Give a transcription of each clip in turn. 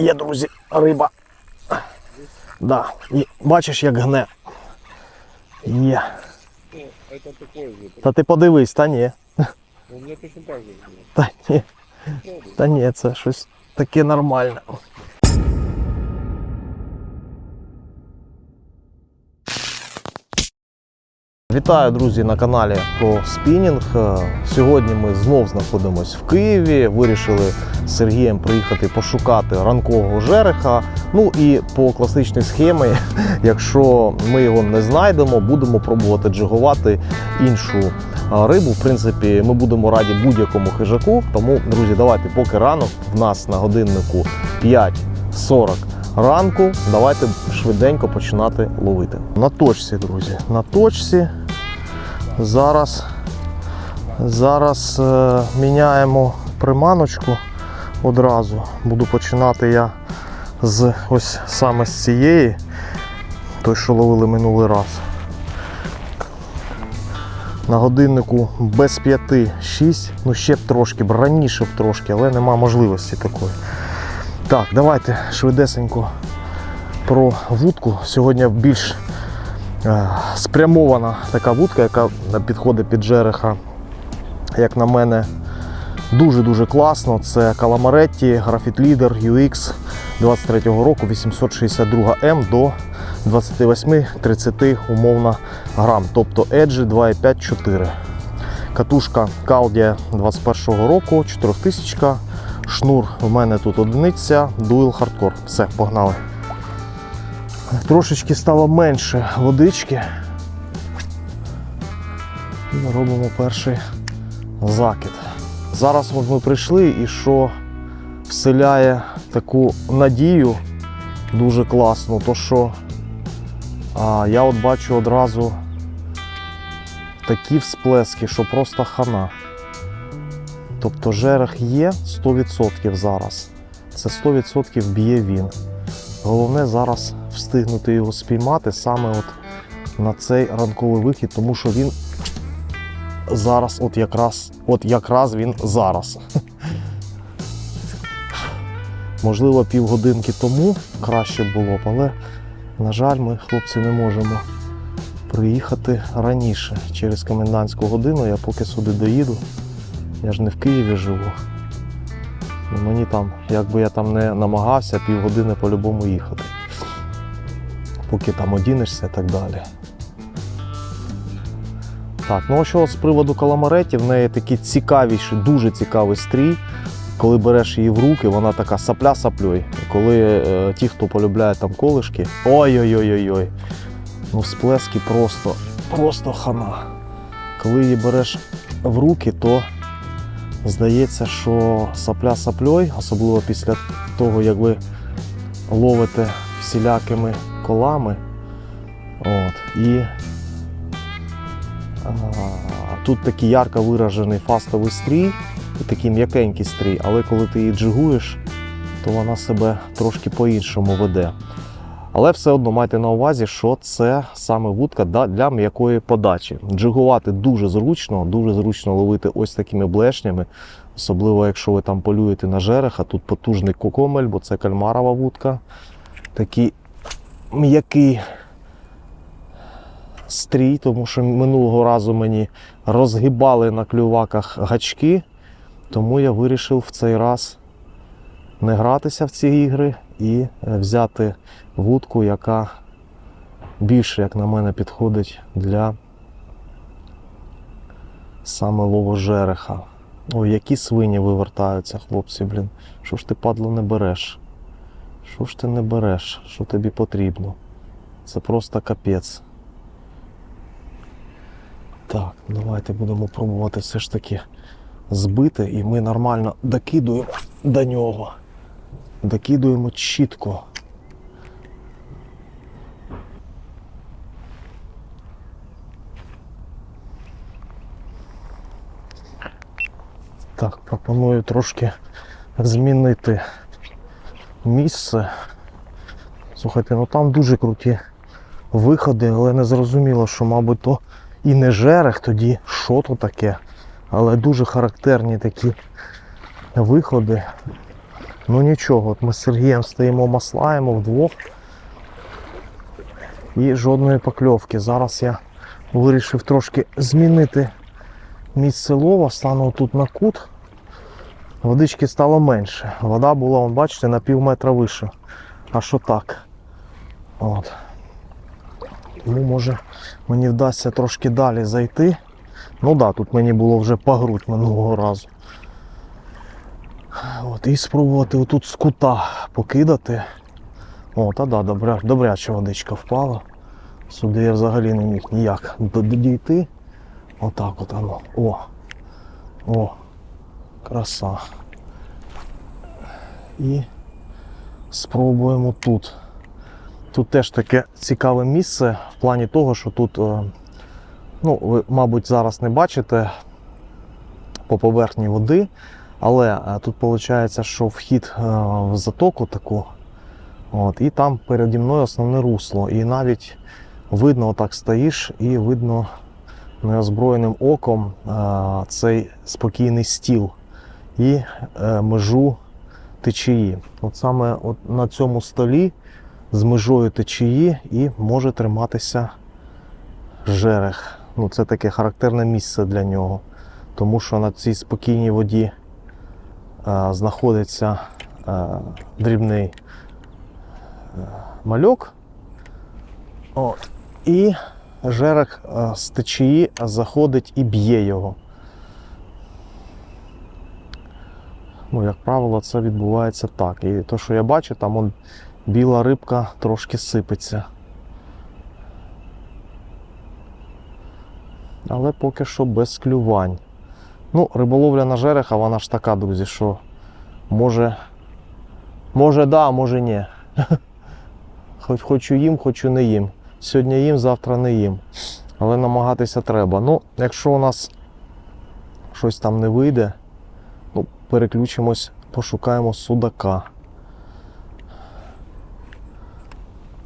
Є, друзі, риба. Да. Є. Бачиш, як гне. Є. Ну, это такое же. Та ти подивись, та ні. У меня точно так же. Та ні. Та ні, це щось таке нормальне. Вітаю, друзі, на каналі про спінінг. Е, Сьогодні ми знов знаходимося в Києві. Вирішили з Сергієм приїхати пошукати ранкового жереха. Ну і по класичній схемі, якщо ми його не знайдемо, будемо пробувати джигувати іншу е, рибу. В принципі, ми будемо раді будь-якому хижаку. Тому, друзі, давайте, поки ранок в нас на годиннику 5.40 ранку. Давайте швиденько починати ловити. На точці, друзі, на точці. Зараз, зараз е, міняємо приманочку одразу. Буду починати я з ось саме з цієї, той, що ловили минулий раз. На годиннику без 5-6, ну ще б трошки, б раніше б трошки, але нема можливості такої. Так, давайте швидесенько про вудку. Сьогодні більш спрямована така вудка, яка підходить під жереха, як на мене, дуже-дуже класно. Це Calamаретті Graphite Leader UX 23-го року 862М до 28-30 умовно грам. Тобто Edge 2,5-4. Катушка Caldia 21-го року, 4000 Шнур в мене тут одиниця, Dual Hardcore. Все, погнали. Трошечки стало менше водички. І робимо перший закид. Зараз от ми прийшли і що вселяє таку надію дуже класно, то що а, я от бачу одразу такі всплески, що просто хана. Тобто жерех є 100% зараз. Це 100% б'є він. Головне зараз встигнути його спіймати саме от на цей ранковий вихід, тому що він зараз, от якраз, от якраз він зараз. Можливо, півгодинки тому краще було б, але, на жаль, ми, хлопці, не можемо приїхати раніше. Через комендантську годину я поки сюди доїду. Я ж не в Києві живу. Мені там, якби я там не намагався, півгодини по-любому їхати. Поки там одінешся і так далі. Так, ну а що з приводу каламареті, в неї такий цікавіший, дуже цікавий стрій. Коли береш її в руки, вона така сапля саплюй. Коли е, ті, хто полюбляє там колишки, ой-ой-ой-ой-ой. Ну, сплески просто, просто хана. Коли її береш в руки, то здається, що сапля сапльой, особливо після того, як ви ловите всілякими колами. От, і а, тут такий ярко виражений фастовий стрій, такий м'якенький стрій, але коли ти її джигуєш, то вона себе трошки по-іншому веде. Але все одно майте на увазі, що це саме вудка для м'якої подачі. Джигувати дуже зручно, дуже зручно ловити ось такими блешнями. Особливо, якщо ви там полюєте на жереха, тут потужний кокомель, бо це кальмарова вудка. Такий м'який стрій, тому що минулого разу мені розгибали на клюваках гачки, тому я вирішив в цей раз не гратися в ці ігри і взяти вудку, яка більше, як на мене, підходить для саме лову жереха. Ой, які свині вивертаються, хлопці, блін. Що ж ти, падло, не береш? Що ж ти не береш? Що тобі потрібно? Це просто капець. Так, давайте будемо пробувати все ж таки збити, і ми нормально докидуємо до нього. Докидуємо чітко. Так, пропоную трошки змінити місце. Слухайте, ну там дуже круті виходи, але не зрозуміло, що, мабуть, то і не жерех тоді, що то таке. Але дуже характерні такі виходи. Ну нічого, от ми з Сергієм стоїмо, маслаємо вдвох. І жодної покльовки. Зараз я вирішив трошки змінити місце лова, стану тут на кут. Водички стало менше. Вода була, вон, бачите, на пів метра вище. А що так? От. Тому може мені вдасться трошки далі зайти. Ну да, тут мені було вже по грудь минулого разу. От, і спробувати отут з кута покидати. О, та да, добря, добряча водичка впала. Сюди я взагалі не міг ніяк дійти. Отак от воно. О. О. Краса. І спробуємо тут. Тут теж таке цікаве місце в плані того, що тут, е, ну, ви, мабуть, зараз не бачите по поверхні води, але е, тут виходить, що вхід е, в затоку таку. От, і там переді мною основне русло. І навіть видно, отак стоїш, і видно неозброєним оком цей спокійний стіл і е, межу течії. От саме от на цьому столі з межою течії і може триматися жерех. Ну, це таке характерне місце для нього, тому що на цій спокійній воді е, знаходиться е, дрібний мальок. От. І жерех з течії заходить і б'є його. Ну, як правило, це відбувається так. І те, що я бачу, там он біла рибка трошки сипеться. Але поки що без клювань. Ну, риболовля на жереха, вона ж така, друзі, що може. Може да, може ні. Хоч хочу їм, хочу не їм. Сьогодні їм, завтра не їм. Але намагатися треба. Ну, якщо у нас щось там не вийде, переключимось, пошукаємо судака.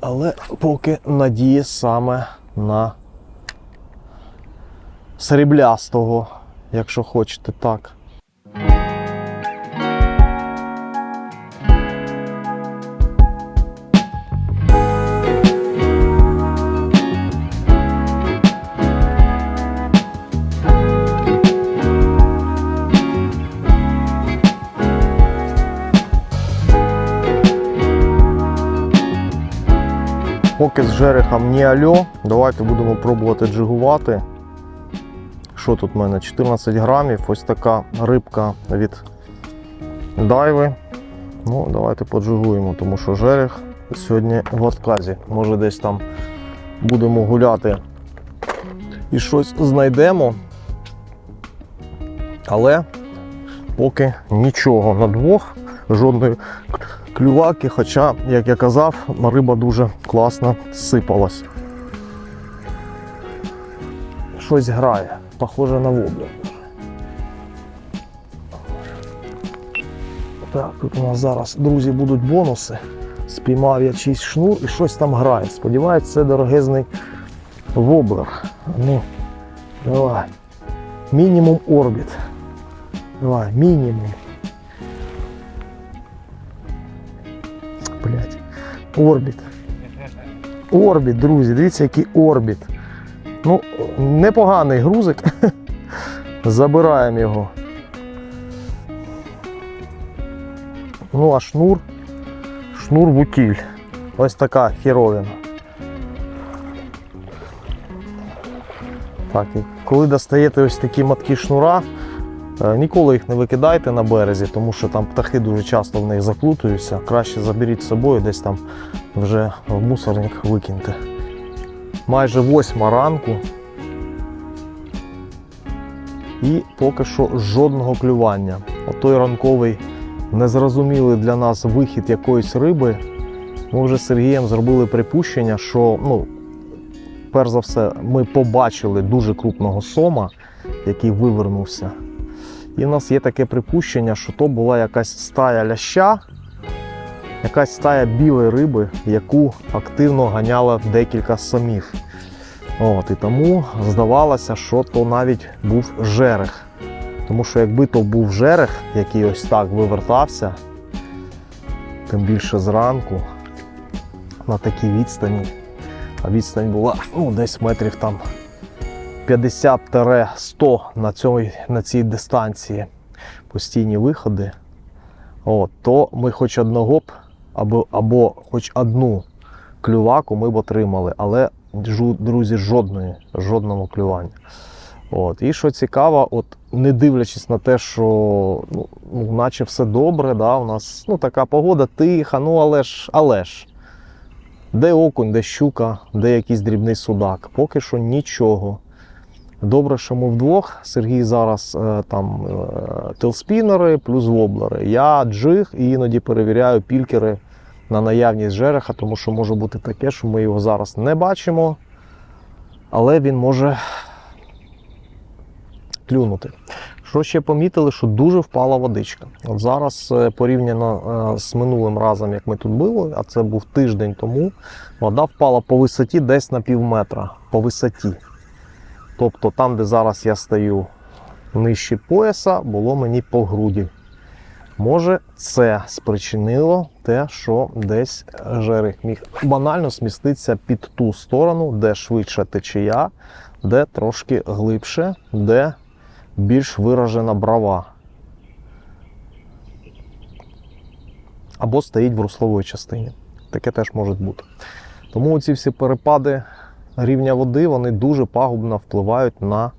Але поки надії саме на сріблястого, якщо хочете так. Поки з жерехом не альо, давайте будемо пробувати джигувати. Що тут в мене? 14 грамів, ось така рибка від дайви. Ну, давайте поджигуємо, тому що жерех сьогодні в отказі. Може десь там будемо гуляти і щось знайдемо. Але поки нічого на двох, жодної клюваки, хоча, як я казав, риба дуже класно сипалась. Щось грає, похоже на воблер. Так, тут у нас зараз, друзі, будуть бонуси. Спіймав я чийсь шнур і щось там грає. Сподіваюсь, це дорогезний воблер. Ну, давай. Мінімум орбіт. Давай, мінімум. Орбіт. Орбіт, друзі, дивіться, який орбіт. Ну, непоганий грузик. Забираємо його. Ну, а шнур. Шнур в утіль. Ось така херовина. Так, і коли достаєте ось такі матки шнура, ніколи їх не викидайте на березі, тому що там птахи дуже часто в них заплутуються. Краще заберіть з собою, десь там вже в мусорник викиньте. Майже восьма ранку. І поки що жодного клювання. Отой ранковий незрозумілий для нас вихід якоїсь риби. Ми вже з Сергієм зробили припущення, що ну, перш за все, ми побачили дуже крупного сома, який вивернувся. І в нас є таке припущення, що то була якась стая ляща, якась стая білої риби, яку активно ганяла декілька самів. От, і тому здавалося, що то навіть був жерех. Тому що якби то був жерех, який ось так вивертався, тим більше зранку на такій відстані. А відстань була ну, десь метрів там 50-100 на, цьому, на цій дистанції постійні виходи. От, то ми хоч одного б або, або хоч одну клюваку ми б отримали, але друзі, жодної, жодного клювання. От. І що цікаво, от не дивлячись на те, що ну, ну, наче все добре, да, у нас ну, така погода тиха, ну але ж, але ж. Де окунь, де щука, де якийсь дрібний судак. Поки що нічого. Добре, що ми вдвох. Сергій зараз е, там е, телспінери плюс воблери. Я джиг і іноді перевіряю пількери на наявність жереха, тому що може бути таке, що ми його зараз не бачимо, але він може клюнути. Що ще помітили, що дуже впала водичка. От зараз е, порівняно з минулим разом, як ми тут були, а це був тиждень тому, вода впала по висоті десь на пів метра. По висоті. Тобто там, де зараз я стою нижче пояса, було мені по груді. Може, це спричинило те, що десь жерех міг банально сміститися під ту сторону, де швидше течія, де трошки глибше, де більш виражена брава. Або стоїть в русловій частині. Таке теж може бути. Тому ці всі перепади рівня води вони дуже пагубно впливають на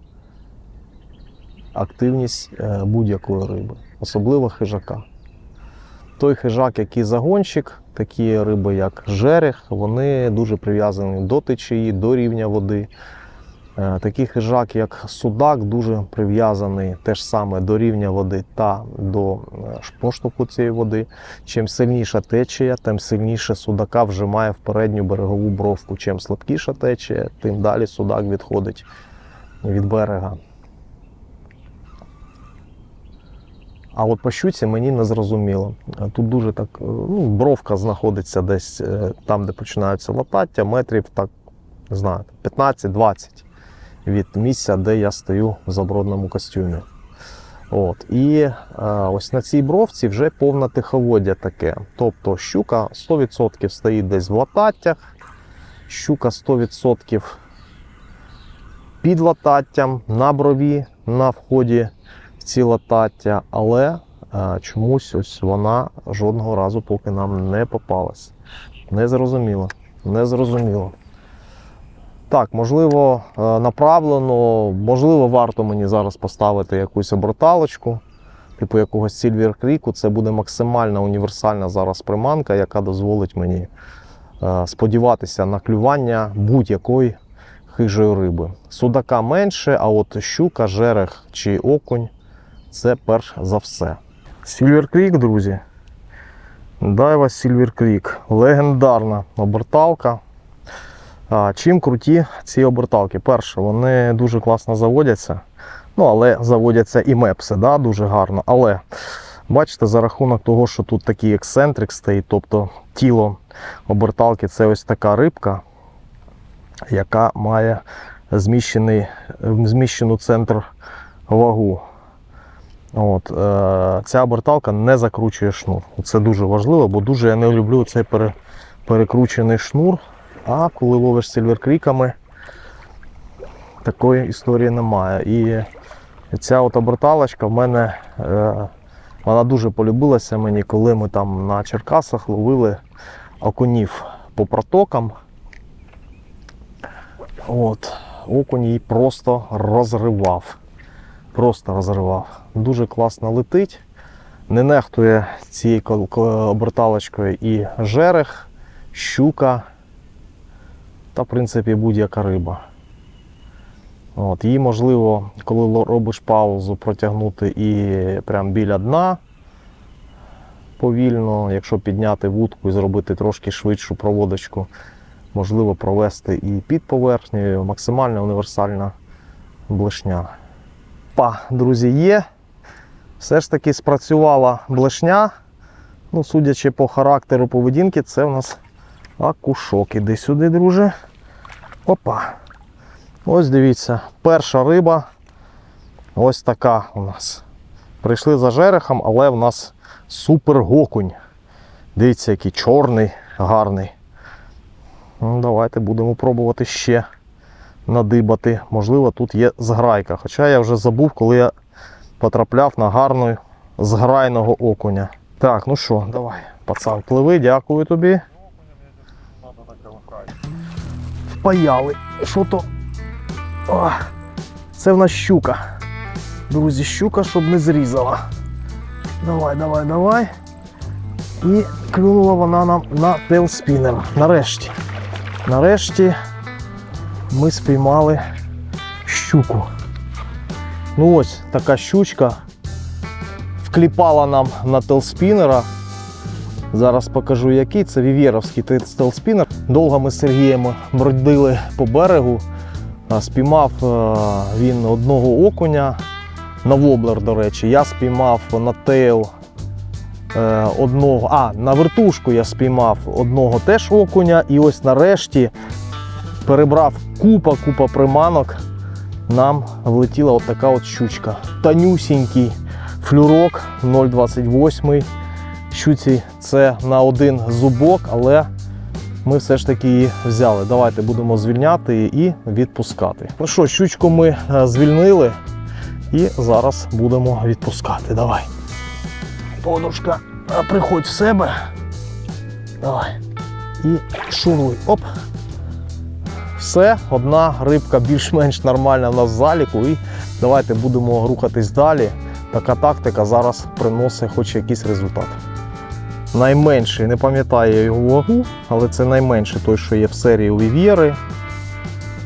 активність е, будь-якої риби, особливо хижака. Той хижак, який загонщик, такі риби, як жерех, вони дуже прив'язані до течії, до рівня води. Е, Такий хижак, як судак, дуже прив'язаний теж саме до рівня води та до е, поштовху цієї води. Чим сильніша течія, тим сильніше судака вжимає в передню берегову бровку. Чим слабкіша течія, тим далі судак відходить від берега. А от по щуці мені не зрозуміло. Е, Тут дуже так, ну, бровка знаходиться десь там, де починаються латаття, метрів так, не знаю, 15-20 від місця, де я стою в забродному костюмі. От. І е, ось на цій бровці вже повне тиховоддя таке. Тобто щука 100% стоїть десь в лататтях, щука 100% під лататтям, на брові, на вході в ці латаття, але е, чомусь ось вона жодного разу поки нам не попалась. Не зрозуміло. Так, можливо, е, направлено, можливо, варто мені зараз поставити якусь оберталочку, типу якогось Silver Creek. Це буде максимальна універсальна зараз приманка, яка дозволить мені е, сподіватися на клювання будь-якої хижої риби. Судака менше, а от щука, жерех чи окунь це перш за все. Silver Creek, друзі. Дайва Silver Creek. Легендарна оберталка. Чим круті ці оберталки? Перше, вони дуже класно заводяться. Ну, але заводяться і мепси, да, дуже гарно. Але бачите, за рахунок того, що тут такий ексцентрик стоїть, тобто тіло оберталки це ось така рибка, яка має зміщений, зміщену центр вагу. От, е, ця оберталка не закручує шнур. Це дуже важливо, бо дуже я не люблю цей пере, перекручений шнур. А коли ловиш сильверкріками, такої історії немає. І ця от оберталочка в мене е, вона дуже полюбилася мені, коли ми там на Черкасах ловили окунів по протокам. От, окунь її просто розривав. Просто розривав. Дуже класно летить. Не нехтує цією оберталочкою і жерех, щука та, в принципі, будь-яка риба. От, її можливо, коли робиш паузу, протягнути і прямо біля дна повільно, якщо підняти вудку і зробити трошки швидшу проводочку, можливо провести і під поверхнею, максимально універсальна блешня. Па, друзі, є. Все ж таки спрацювала блешня. Ну, судячи по характеру поведінки, це в нас акушок. Іди сюди, друже. Опа. Ось дивіться, перша риба. Ось така у нас. Прийшли за жерехом, але в нас супер гокунь. Дивіться, який чорний, гарний. Ну, давайте будемо пробувати ще надибати. Можливо, тут є зграйка. Хоча я вже забув, коли я потрапляв на гарну зграйного окуня. Так, ну що, давай, пацан, пливи, дякую тобі. Впаяли. Що то? Це в нас щука. Друзі, щука, щоб не зрізала. Давай, давай, давай. І клюнула вона нам на тейлспінер. Нарешті. Нарешті ми спіймали щуку. Ну ось така щучка вкліпала нам на телспінера. Зараз покажу який. Це вівєровський телспінер. Довго ми з Сергієм бродили по берегу. Спіймав е, він одного окуня на воблер, до речі. Я спіймав на тейл е, одного. А, на вертушку я спіймав одного теж окуня. І ось нарешті перебрав купа, купа приманок. Нам влетіла от така от щучка. Танюсінький флюрок 0,28. Щуці це на один зубок, але ми все ж таки її взяли. Давайте будемо звільняти і відпускати. Ну що, щучку ми е, звільнили і зараз будемо відпускати. Давай. Подушка, приходь в себе. Давай. І шуруй. Оп. Все, одна рибка більш-менш нормальна в нас в заліку. І давайте будемо рухатись далі. Така тактика зараз приносить хоч якийсь результат. Найменший, не пам'ятаю його вагу, але це найменший той, що є в серії у Вів'єри.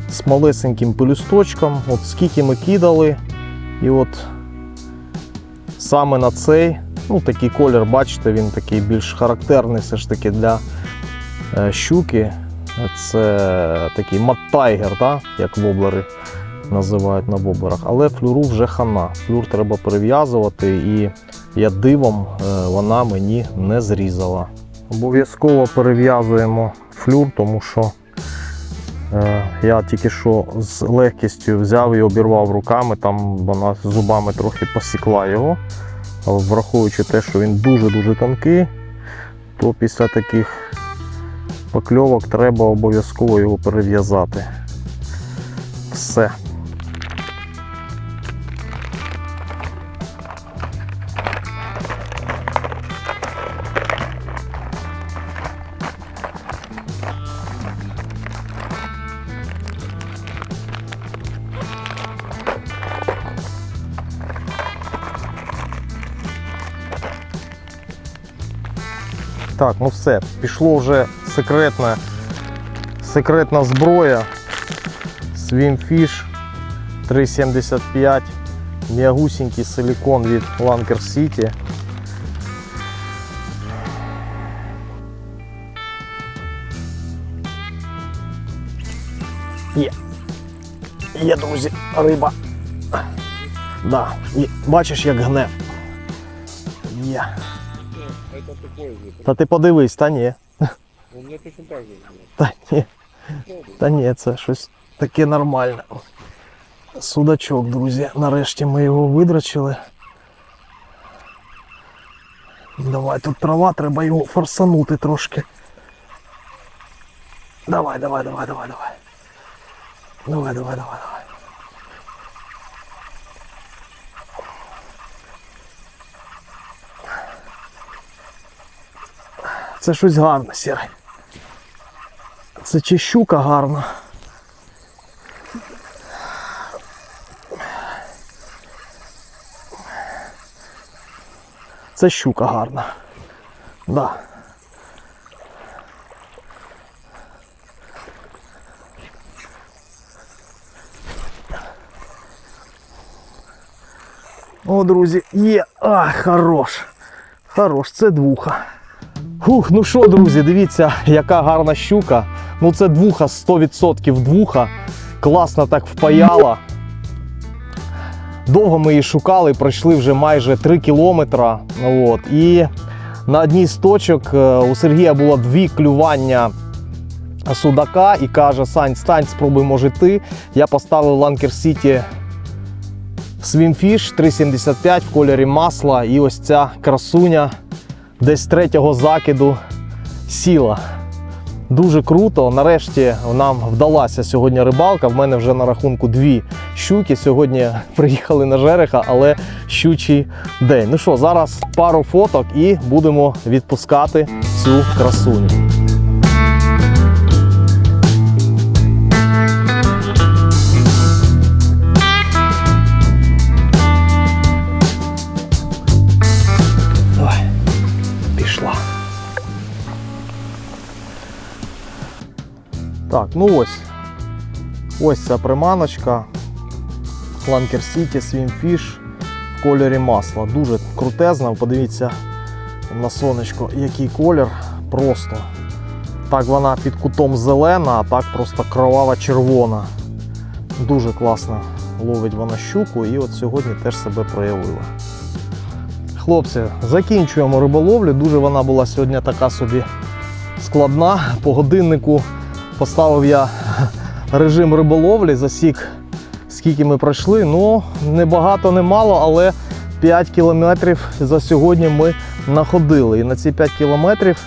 З малесеньким пелюсточком. От скільки ми кидали. І от саме на цей, ну такий колір, бачите, він такий більш характерний все ж таки для е, щуки. Це такий маттайгер, да? як воблери називають на воблерах. Але флюру вже хана. Флюр треба перев'язувати і я дивом е, вона мені не зрізала. Обов'язково перев'язуємо флюр, тому що е, я тільки що з легкістю взяв і обірвав руками, там вона зубами трохи посікла його. Враховуючи те, що він дуже-дуже тонкий, то після таких покльовок треба обов'язково його перев'язати. Все. Так, ну все, пішло вже секретна, секретна зброя. Swimfish 375, м'ягусінький силікон від Lanker City. Є. Є, друзі, риба. Да. І бачиш, як гне. Є. Ну, это такой же. Та ти подивись, та ні. У меня точно так же. Та ні. Та ні, це щось таке нормальне. Судачок, друзі. Нарешті ми його видрачили. Давай, тут трава, треба його форсанути трошки. Давай, давай, давай, давай, давай. Давай, давай, давай, давай. Це щось гарне, сірий. Це чи щука гарна. Це щука гарна. Да. О, друзі, є. А, хорош. Хорош, це двуха. Фух, ну що, друзі, дивіться, яка гарна щука. Ну це двуха, 100% двуха. Класно так впаяла. Довго ми її шукали, пройшли вже майже 3 кілометра. От. І на одній з точок е, у Сергія було дві клювання судака і каже: Сань, стань, спробуй, може ти. Я поставив Ланкер Сіті Swimfish 375 в кольорі масла. І ось ця красуня десь третього закиду сіла. Дуже круто. Нарешті нам вдалася сьогодні рибалка. В мене вже на рахунку дві щуки. Сьогодні приїхали на жереха, але щучий день. Ну що, зараз пару фоток і будемо відпускати цю красуню. Так, ну ось. Ось ця приманочка. Flanker City Swimfish в кольорі масла. Дуже крутезна. Подивіться на сонечко, який колір. Просто. Так вона під кутом зелена, а так просто кровава червона. Дуже класно ловить вона щуку і от сьогодні теж себе проявила. Хлопці, закінчуємо риболовлю. Дуже вона була сьогодні така собі складна. По годиннику поставив я режим риболовлі, засік, скільки ми пройшли. Ну, не багато, не мало, але 5 кілометрів за сьогодні ми находили. І на ці 5 кілометрів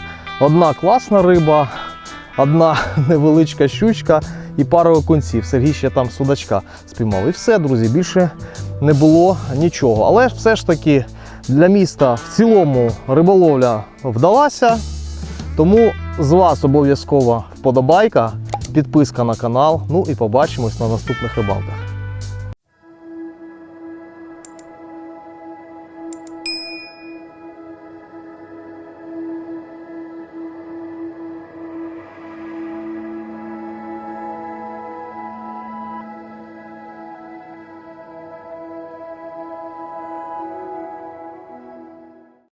одна класна риба, одна невеличка щучка і пара окунців. Сергій ще там судачка спіймав. І все, друзі, більше не було нічого. Але все ж таки для міста в цілому риболовля вдалася. Тому з вас обов'язково вподобайка, підписка на канал. Ну і побачимось на наступних рибалках.